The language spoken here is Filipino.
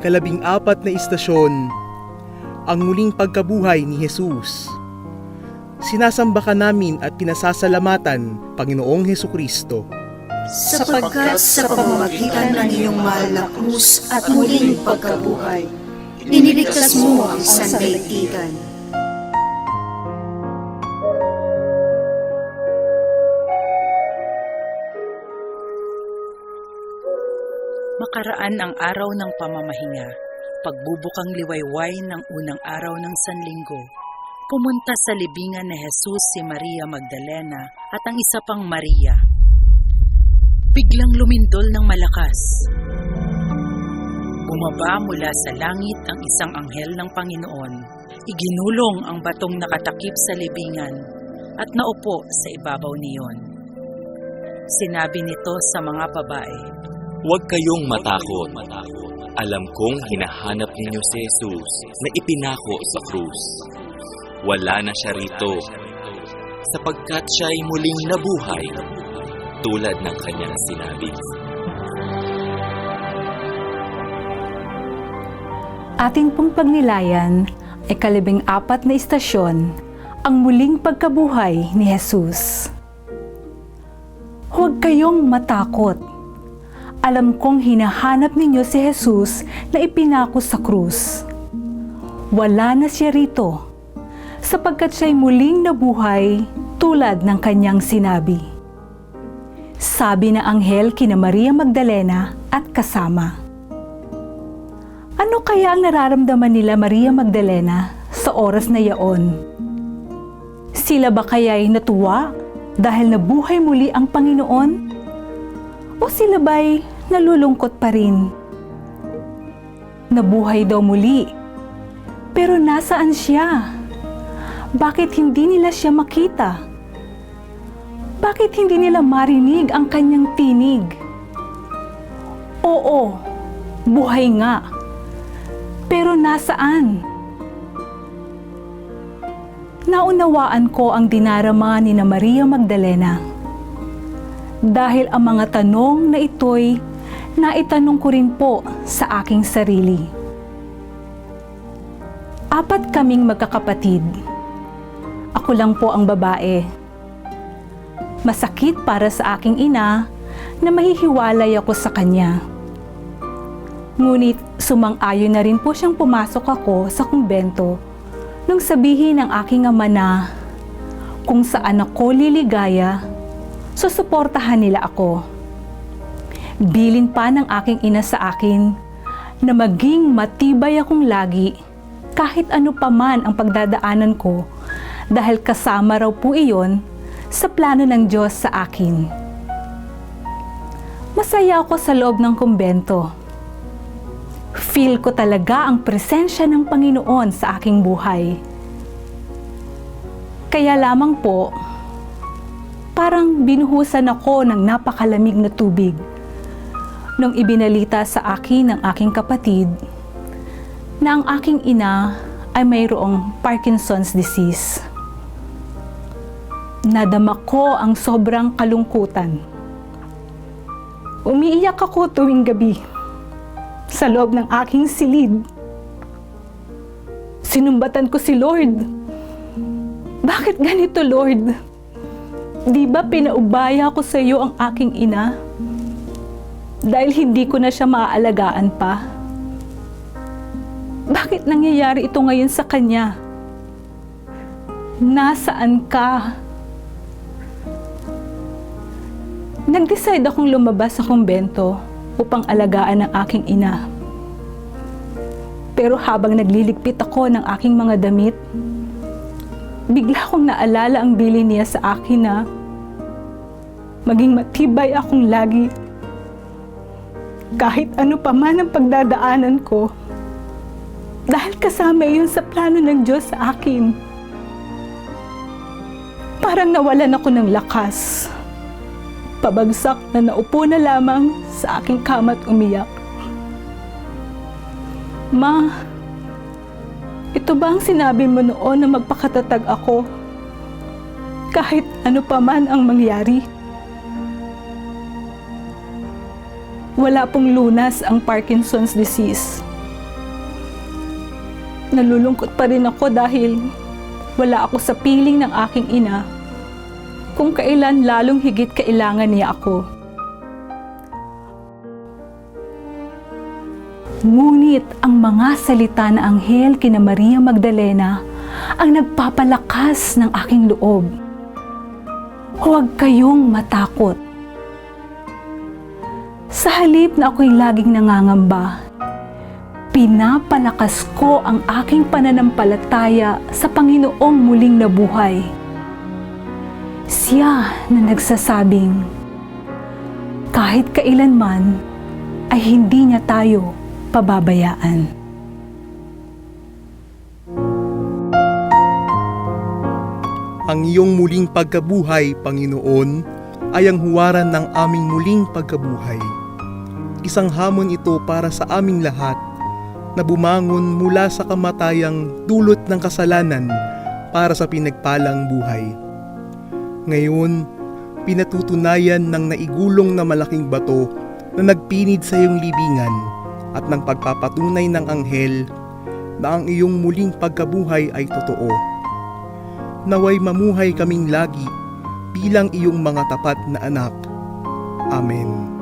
ikalabing apat na istasyon, ang muling pagkabuhay ni Jesus. Sinasamba ka namin at pinasasalamatan, Panginoong Heso Kristo. sapagkat sa pamamagitan ng iyong mahal na krus at muling pagkabuhay, iniligtas mo ang sandaigdigan. Makaraan ang araw ng pamamahinga, pagbubukang liwayway ng unang araw ng Sanlinggo. Pumunta sa libingan ni Jesus si Maria Magdalena at ang isa pang Maria. Biglang lumindol ng malakas. Bumaba mula sa langit ang isang anghel ng Panginoon. Iginulong ang batong nakatakip sa libingan at naupo sa ibabaw niyon. Sinabi nito sa mga babae, Huwag kayong matakot. Alam kong hinahanap ninyo si Jesus na ipinako sa krus. Wala na siya rito, sapagkat siya ay muling nabuhay, tulad ng kanyang sinabi. Atin pong pagnilayan ay kalibing apat na istasyon, ang muling pagkabuhay ni Jesus. Huwag kayong matakot. Alam kong hinahanap ninyo si Jesus na ipinako sa krus. Wala na siya rito, sapagkat siya'y muling nabuhay tulad ng kanyang sinabi. Sabi na anghel kina Maria Magdalena at kasama. Ano kaya ang nararamdaman nila Maria Magdalena sa oras na yaon? Sila ba kaya'y natuwa dahil nabuhay muli ang Panginoon? O sila ba'y nalulungkot pa rin? Nabuhay daw muli. Pero nasaan siya? Bakit hindi nila siya makita? Bakit hindi nila marinig ang kanyang tinig? Oo, buhay nga. Pero nasaan? Naunawaan ko ang dinarama ni na Maria Magdalena. Dahil ang mga tanong na ito'y naitanong ko rin po sa aking sarili. Apat kaming magkakapatid. Ako lang po ang babae. Masakit para sa aking ina na mahihiwalay ako sa kanya. Ngunit sumang-ayon na rin po siyang pumasok ako sa kumbento nung sabihin ng aking ama na kung saan ako liligaya, susuportahan nila ako. Bilin pa ng aking ina sa akin na maging matibay akong lagi kahit ano pa man ang pagdadaanan ko dahil kasama raw po iyon sa plano ng Diyos sa akin. Masaya ako sa loob ng kumbento. Feel ko talaga ang presensya ng Panginoon sa aking buhay. Kaya lamang po, parang binuhusan ako ng napakalamig na tubig nung ibinalita sa akin ng aking kapatid na ang aking ina ay mayroong Parkinson's disease. Nadama ko ang sobrang kalungkutan. Umiiyak ako tuwing gabi sa loob ng aking silid. Sinumbatan ko si Lord. Bakit ganito, Lord? Di ba pinaubaya ko sa iyo ang aking ina? Dahil hindi ko na siya maaalagaan pa. Bakit nangyayari ito ngayon sa kanya? Nasaan ka? Nag-decide akong lumabas sa kumbento upang alagaan ang aking ina. Pero habang nagliligpit ako ng aking mga damit, bigla kong naalala ang bili niya sa akin na maging matibay akong lagi. Kahit ano pa man ang pagdadaanan ko, dahil kasama iyon sa plano ng Diyos sa akin. Parang nawalan ako ng lakas. Pabagsak na naupo na lamang sa aking kama at umiyak. Ma, ito ba ang sinabi mo noon na magpakatatag ako? Kahit ano pa man ang mangyari. Wala pong lunas ang Parkinson's disease. nalulungkot pa rin ako dahil wala ako sa piling ng aking ina kung kailan lalong higit kailangan niya ako. Ngunit ang mga salita na anghel kina Maria Magdalena ang nagpapalakas ng aking loob. Huwag kayong matakot. Sa halip na ako'y laging nangangamba, pinapalakas ko ang aking pananampalataya sa Panginoong muling nabuhay. Siya na nagsasabing, kahit kailanman ay hindi niya tayo pababayaan. Ang iyong muling pagkabuhay, Panginoon, ay ang huwaran ng aming muling pagkabuhay. Isang hamon ito para sa aming lahat na bumangon mula sa kamatayang dulot ng kasalanan para sa pinagpalang buhay. Ngayon, pinatutunayan ng naigulong na malaking bato na nagpinid sa iyong libingan at ng pagpapatunay ng anghel na ang iyong muling pagkabuhay ay totoo naway mamuhay kaming lagi bilang iyong mga tapat na anak. Amen.